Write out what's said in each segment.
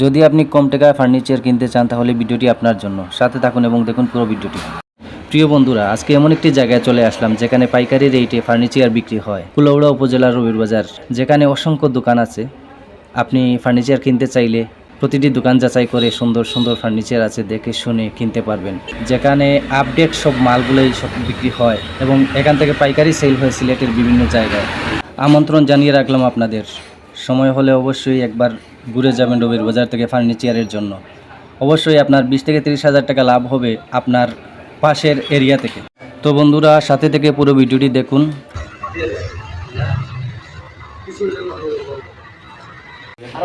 যদি আপনি কম টাকায় ফার্নিচার কিনতে চান, তাহলে ভিডিওটি আপনার জন্য। সাথে থাকুন এবং দেখুন পুরো ভিডিওটি। প্রিয় বন্ধুরা, আজকে এমন একটি জায়গায় চলে আসলাম, যেখানে পাইকারি রেটে ফার্নিচার বিক্রি হয়। কুলৌড়া উপজেলার রবির বাজার, যেখানে অসংখ্য দোকান আছে। আপনি ফার্নিচার কিনতে চাইলে প্রতিটি দোকান যাচাই করে সুন্দর সুন্দর ফার্নিচার আছে দেখে শুনে কিনতে পারবেন। যেখানে আপডেট সব মালগুলোই সব বিক্রি হয় এবং এখান থেকে পাইকারি সেল হয় সিলেটের বিভিন্ন জায়গায়। আমন্ত্রণ জানিয়ে রাখলাম আপনাদের। সময় হলে অবশ্যই একবার ঘুরে যাবেন রবির বাজার থেকে ফার্নিচারের জন্য। অবশ্যই আপনার বিশ থেকে তিরিশ হাজার টাকা লাভ হবে আপনার পাশের এরিয়া থেকে। তো বন্ধুরা, সাথে থেকে পুরো ভিডিওটি দেখুন। আর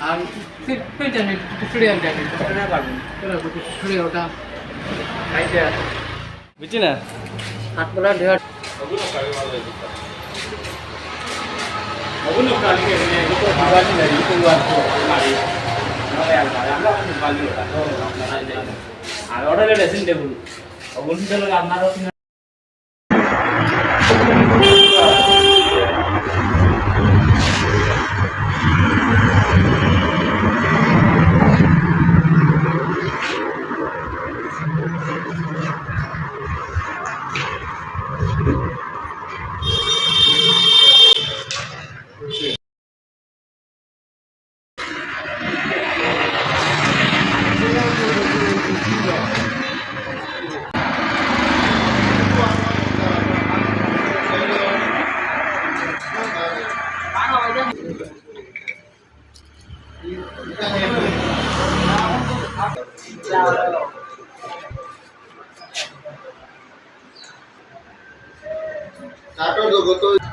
আর টেবিল জানি আর পেয়ে জানি। স্টুডিও ওটা বুঝছি না? হাত পড়া ঢের ওগুলো কালকে মানে দুটো খাবার કાટો તો ગોતો